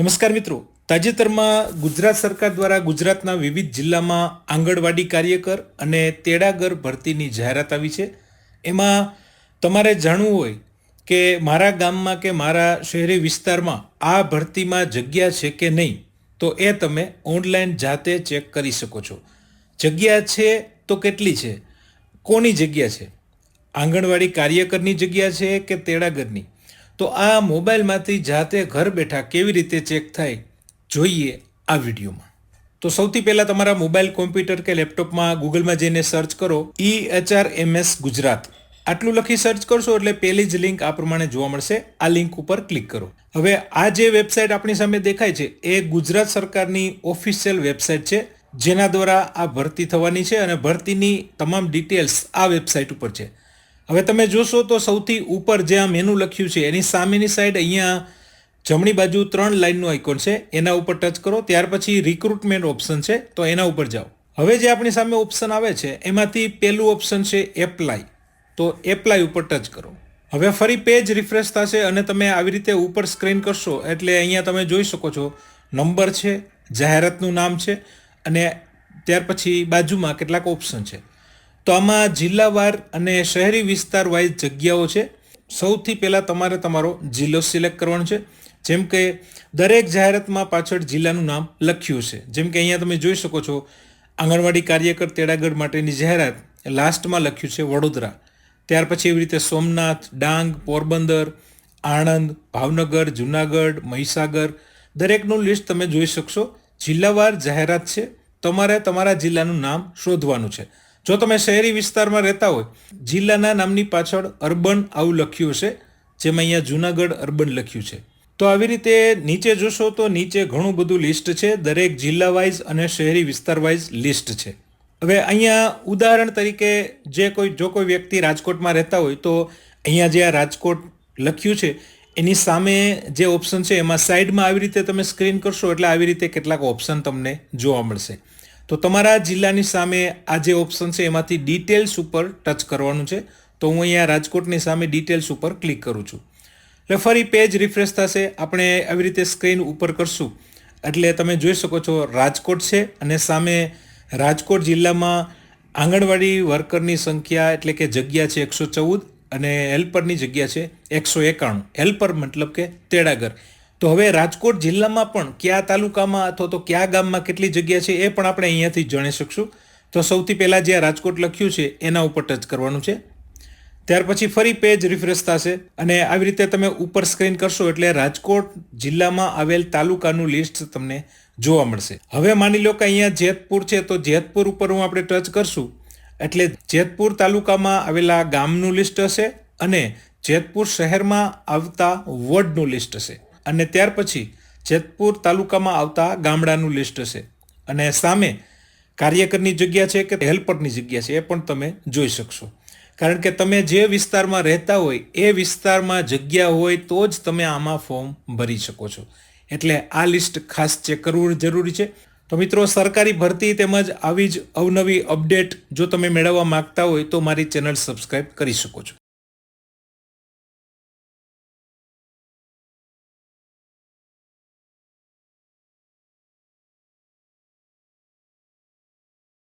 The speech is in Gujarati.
નમસ્કાર મિત્રો. તાજેતરમાં ગુજરાત સરકાર દ્વારા ગુજરાતના વિવિધ જિલ્લામાં આંગણવાડી કાર્યકર અને તેડાગર ભરતીની જાહેરાત આવી છે. એમાં તમારે જાણવું હોય કે મારા ગામમાં કે મારા શહેરી વિસ્તારમાં આ ભરતીમાં જગ્યા છે કે નહીં, તો એ તમે ઓનલાઈન જાતે ચેક કરી શકો છો. જગ્યા છે તો કેટલી છે? કોની જગ્યા છે? આંગણવાડી કાર્યકરની જગ્યા છે કે તેડાગરની? તો આ મોબાઈલમાંથી જાતે ઘર બેઠા કેવી રીતે ચેક થાય, જોઈએ આ વિડીયોમાં. તો સૌથી પહેલાં તમારા મોબાઈલ કોમ્પ્યુટર કે લેપટોપમાં ગૂગલમાં જઈને સર્ચ કરો ઈ એચઆર એમએસ ગુજરાત. આટલું લખી સર્ચ કરશો એટલે પહેલી જ લિંક આ પ્રમાણે જોવા મળશે. આ લિંક ઉપર ક્લિક કરો. હવે આ જે વેબસાઇટ આપણી સામે દેખાય છે, એ ગુજરાત સરકારની ઓફિશિયલ વેબસાઇટ છે, જેના દ્વારા આ ભરતી થવાની છે અને ભરતીની તમામ ડિટેલ્સ આ વેબસાઇટ ઉપર છે. હવે તમે જોશો તો સૌથી ઉપર જે આ મેનુ લખ્યું છે, એની સામેની સાઈડ અહીંયા જમણી બાજુ ત્રણ લાઇનનું આઇકોન છે, એના ઉપર ટચ કરો, ત્યાર પછી રિક્રુટમેન્ટ ઓપ્શન છે, તો એના ઉપર જાઓ. હવે જે આપણી સામે ઓપ્શન આવે છે, એમાંથી પહેલું ઓપ્શન છે એપ્લાય તો એપ્લાય ઉપર ટચ કરો. હવે ફરી પેજ રિફ્રેશ થશે અને તમે આવી રીતે ઉપર સ્ક્રીન કરશો, એટલે અહીંયા તમે જોઈ શકો છો નંબર છે, જાહેરાતનું નામ છે, અને ત્યાર પછી બાજુમાં કેટલાક ઓપ્શન છે. તો આમાં જિલ્લાવાર અને શહેરી વિસ્તાર વાઇઝ જગ્યાઓ છે. સૌથી પહેલાં તમારે તમારો જિલ્લો સિલેક્ટ કરવાનો છે. જેમ કે દરેક જાહેરાતમાં પાછળ જિલ્લાનું નામ લખ્યું છે. જેમ કે અહીંયા તમે જોઈ શકો છો, આંગણવાડી કાર્યકર તેડાગઢ માટેની જાહેરાત લાસ્ટમાં લખ્યું છે વડોદરા. ત્યાર પછી એવી રીતે સોમનાથ, ડાંગ, પોરબંદર, આણંદ, ભાવનગર, જુનાગઢ, મહીસાગર દરેકનું લિસ્ટ તમે જોઈ શકશો. જિલ્લાવાર જાહેરાત છે. તમારે તમારા જિલ્લાનું નામ શોધવાનું છે. જો તમે શહેરી વિસ્તારમાં રહેતા હોય, જિલ્લાના નામની પાછળ અર્બન આવું લખ્યું છે જેમાં અહીંયા જુનાગઢ અર્બન લખ્યું છે. તો આવી રીતે નીચે જોશો તો નીચે ઘણું બધું લિસ્ટ છે. દરેક જિલ્લા વાઇઝ અને શહેરી વિસ્તાર વાઇઝ લિસ્ટ છે. હવે અહીંયા ઉદાહરણ તરીકે જે કોઈ, જો કોઈ વ્યક્તિ રાજકોટમાં રહેતા હોય, તો અહીંયા જે આ રાજકોટ લખ્યું છે, એની સામે જે ઓપ્શન છે, એમાં સાઈડમાં આવી રીતે તમે સ્ક્રીન કરશો એટલે આવી રીતે કેટલાક ઓપ્શન તમને જોવા મળશે. તો તમારા જિલ્લાની સામે આ જે ઓપ્શન છે, એમાંથી ડિટેલ્સ ઉપર ટચ કરવાનું છે. તો હું અહીંયા રાજકોટની સામે ડિટેલ્સ ઉપર ક્લિક કરું છું. એટલે ફરી પેજ રિફ્રેશ થશે. આપણે આવી રીતે સ્ક્રીન ઉપર કરશું. એટલે તમે જોઈ શકો છો, રાજકોટ છે અને સામે રાજકોટ જિલ્લામાં આંગણવાડી વર્કરની સંખ્યા એટલે કે જગ્યા છે એકસો ચૌદ અને હેલ્પરની જગ્યા છે એકસો એકાણું. હેલ્પર મતલબ કે તેડાગર. તો હવે રાજકોટ જિલ્લામાં પણ કયા તાલુકામાં અથવા તો કયા ગામમાં કેટલી જગ્યા છે એ પણ આપણે અહીંયાથી જાણી શકશું. તો સૌથી પહેલાં જે રાજકોટ લખ્યું છે એના ઉપર ટચ કરવાનું છે. ત્યાર પછી ફરી પેજ રિફ્રેશ થશે અને આવી રીતે તમે ઉપર સ્ક્રીન કરશો એટલે રાજકોટ જિલ્લામાં આવેલ તાલુકાનું લિસ્ટ તમને જોવા મળશે. હવે માની લો કે અહીંયા જેતપુર છે તો જેતપુર ઉપર હું આપણે ટચ કરશું. એટલે જેતપુર તાલુકામાં આવેલા ગામનું લિસ્ટ હશે અને જેતપુર શહેરમાં આવતા વોર્ડનું લિસ્ટ હશે. અને ત્યાર પછી જેતપુર તાલુકામાં આવતા ગામડાનું લિસ્ટ હશે અને સામે કાર્યકરની જગ્યા છે કે હેલ્પરની જગ્યા છે એ પણ તમે જોઈ શકશો. કારણ કે તમે જે વિસ્તારમાં રહેતા હોય, એ વિસ્તારમાં જગ્યા હોય તો જ તમે આમાં ફોર્મ ભરી શકો છો. એટલે આ લિસ્ટ ખાસ ચેક કરવું જરૂરી છે. તો મિત્રો, સરકારી ભરતી તેમજ આવી જ અવનવી અપડેટ જો તમે મેળવવા માંગતા હોય તો મારી ચેનલ સબસ્ક્રાઈબ કરી શકો છો.